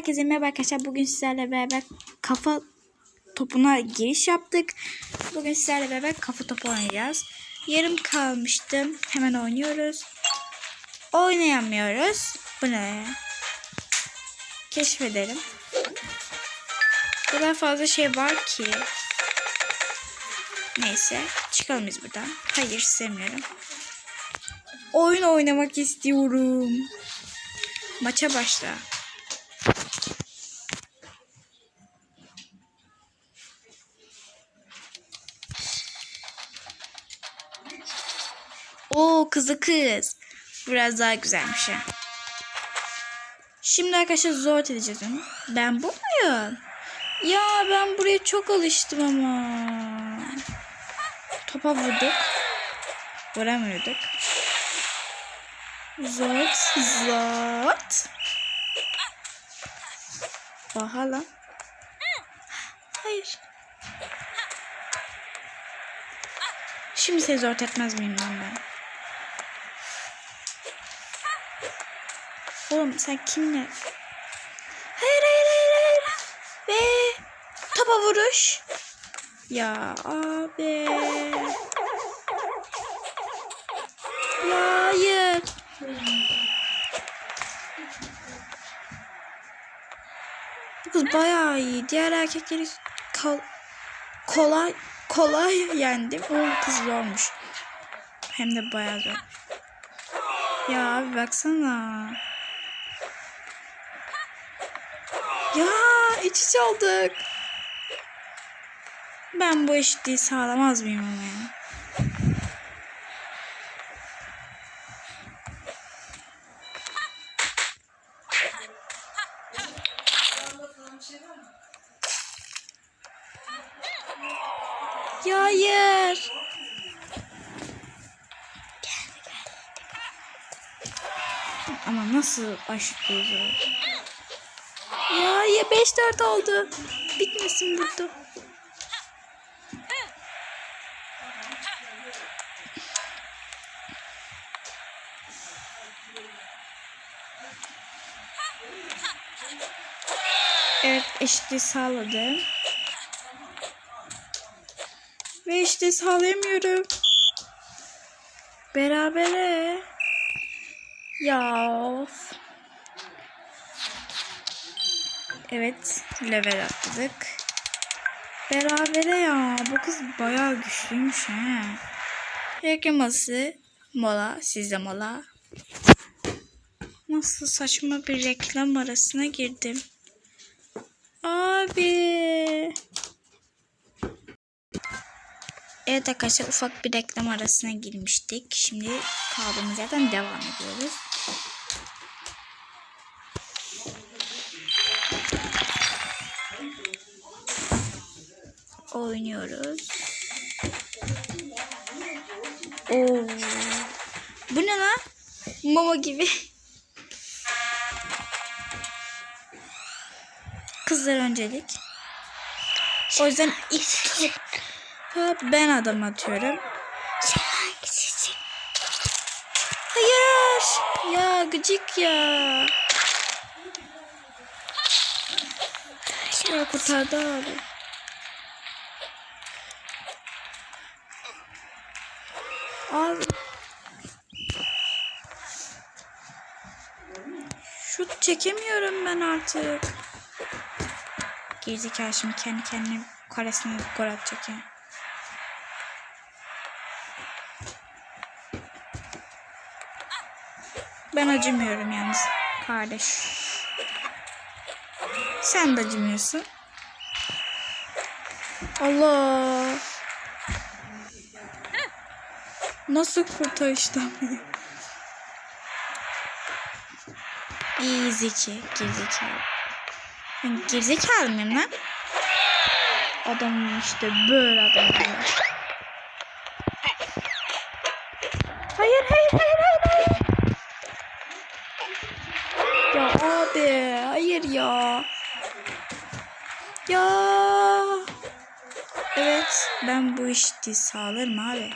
Herkese merhaba arkadaşlar. Bugün sizlerle beraber kafa topuna giriş yaptık. Bugün sizlerle beraber kafa topu oynayacağız. Yarım kalmıştım. Hemen oynuyoruz. Oynayamıyoruz. Bu ne? Keşfedelim. O kadar fazla şey var ki. Neyse. Çıkalım biz buradan. Hayır istemiyorum. Oyun oynamak istiyorum. Maça başla. Kızı kız. Biraz daha güzelmiş ha. Şimdi arkadaşlar zor edeceğiz onu. Ben bu muyum? Ya ben buraya çok alıştım ama. Topa vurduk. Vuramıyorduk. Zot. Oha lan. Hayır. Şimdi seni zor etmez miyim lan ben? Oğlum sen kimle? Hayır hayır hayır hayır. Ve topa vuruş. Ya abi. Ya hayır. Bu kız bayağı iyi. Diğer erkekleri kal kolay kolay yendim. O kız zormuş. Hem de bayağı zor. Ya abi baksana. Ya iç içe olduk. Ben bu eşitliği sağlamaz mıyım ama ya? Ya hayır. Ama nasıl başlıyoruz? Ya ya 5-4 oldu. Bitmesin burada. Evet eşitliği sağladım. Ve işte sağlayamıyorum. Berabere. Ya of. Evet. Level atladık. Berabere ya. Bu kız bayağı güçlüymüş he. Reklaması. Mola. Sizde mola. Nasıl saçma bir reklam arasına girdim. Abi. Evet arkadaşlar ufak bir reklam arasına girmiştik. Şimdi kaldığımız yerden devam ediyoruz. Oynuyoruz. Oo. Bu ne lan? Mama gibi. Kızlar öncelik. O yüzden ilk Ha, ben adam atıyorum. Hayır. Ya gıcık ya. Ya kurtardı abi. Abi. Şut çekemiyorum ben artık. Gerizekalı şimdi kendi kendine karesine gol atacak ya. Ben acımıyorum yalnız kardeş. Sen de acımıyorsun. Allah. Nasıl kurtarıştan İyi zeki, gerizekalı. Ben gerizekalı mıyım lan? Adam işte böyle adam. oluyor. Hayır, hayır, hayır, hayır, hayır. Ya abi, hayır ya. Ya. Evet, ben bu işi sağlarım abi.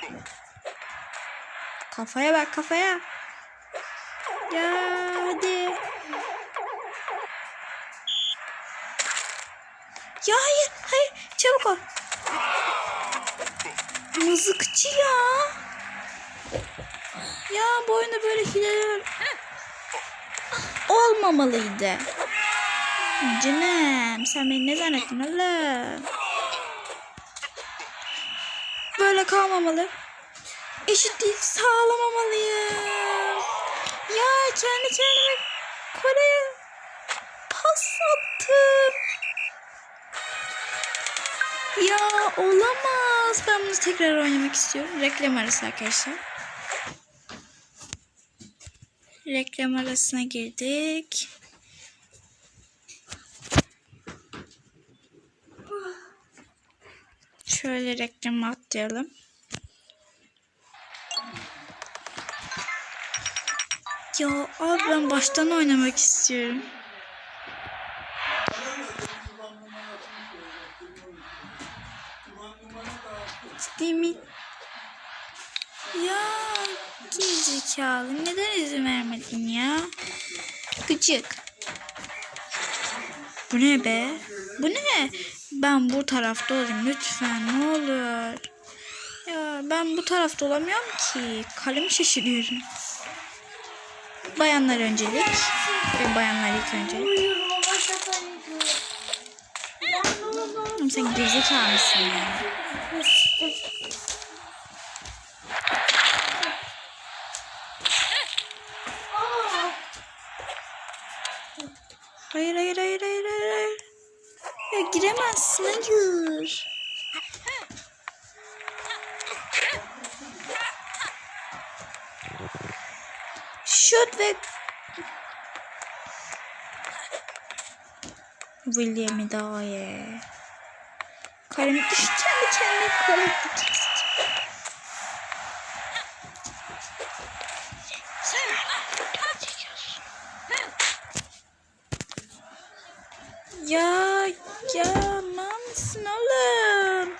Kafaya bak kafaya. Ya hadi. Ya hayır hayır çabuk ol. Mızıkçı ya. Ya bu oyunda böyle hileler olmamalıydı. Canım sen beni ne zannettin oğlum? Böyle kalmamalı. Eşitlik sağlamamalıyım. Ya kendi kendime Kore'ye pas attım. Ya olamaz. Ben bunu tekrar oynamak istiyorum. Reklam arası arkadaşlar. Reklam arasına girdik. Şöyle reklamı atlayalım. Ya abi ben baştan oynamak istiyorum. Ciddi mi? Ya gerizekalı neden izin vermedin ya? Gıcık. Bu ne be? Bu ne? Ben bu tarafta olayım lütfen ne olur. Ya ben bu tarafta olamıyorum ki. Kalemi şaşırıyorum. Bayanlar öncelik. Ve bayanlar ilk öncelik. Oğlum sen gerizekalı mısın ya? Hayır hayır hayır hayır. hayır. Ya giremezsin hayır. Şut ve William'i daha ye. Kalemi düştü kendi kendine kalemi Ya ya mısın oğlum?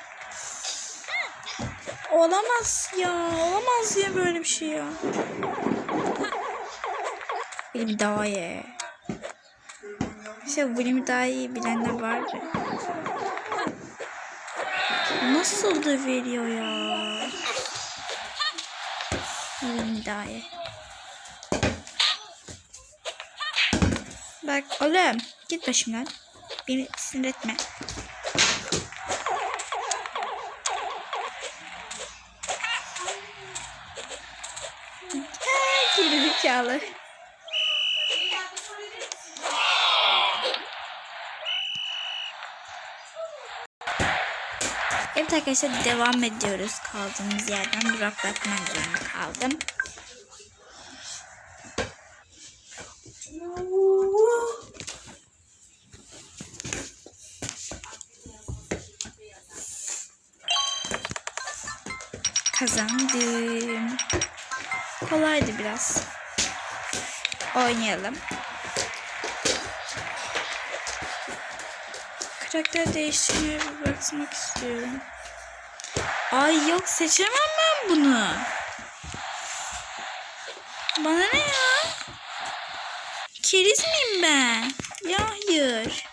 Olamaz ya. Olamaz ya böyle bir şey ya. İyi. İşte benim daha iyi bilenler vardı. Nasıl da veriyor ya? Benim daha iyi. Bak oğlum git başımdan. Beni sinir etme. Geri zekalı. Evet arkadaşlar devam ediyoruz kaldığımız yerden duraklatmak zorunda kaldım. Kazandım. Kolaydı biraz. Oynayalım. Karakter değiştirmeye bir istiyorum. Ay yok seçemem ben bunu. Bana ne ya? Keriz miyim ben? Ya hayır.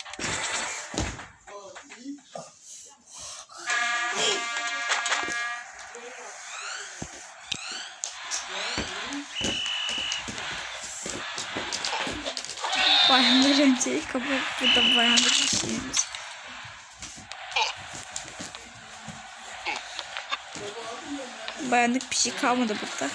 Bayanlar öncelik ama bu da bayanlık bir şeymiş. Bayanlık bir şey kalmadı burada.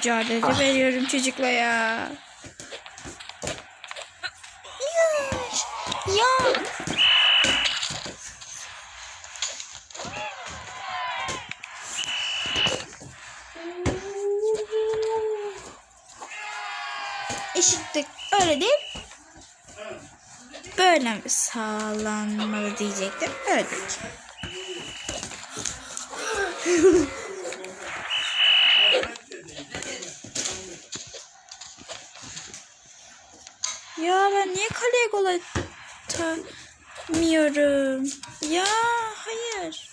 Mücadele veriyorum çocukla ya. Ya. Ya. Eşitlik öyle değil. böyle mi sağlanmalı diyecektim. Öyle ya ben niye kaleye gol atamıyorum? Ya hayır.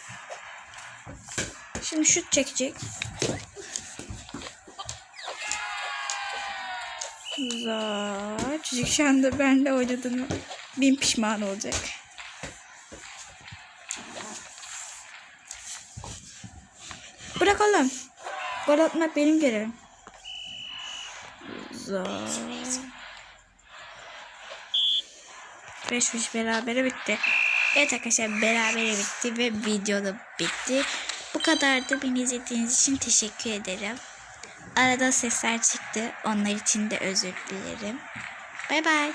Şimdi şut çekecek. Güzel. Çocuk şu anda benle oynadığını bin pişman olacak. Bırak oğlum. Gol atmak benim görevim. Güzel. 5 5 berabere bitti. Evet arkadaşlar berabere bitti ve video da bitti. Bu kadardı. Beni izlediğiniz için teşekkür ederim. Arada sesler çıktı. Onlar için de özür dilerim. Bay bay.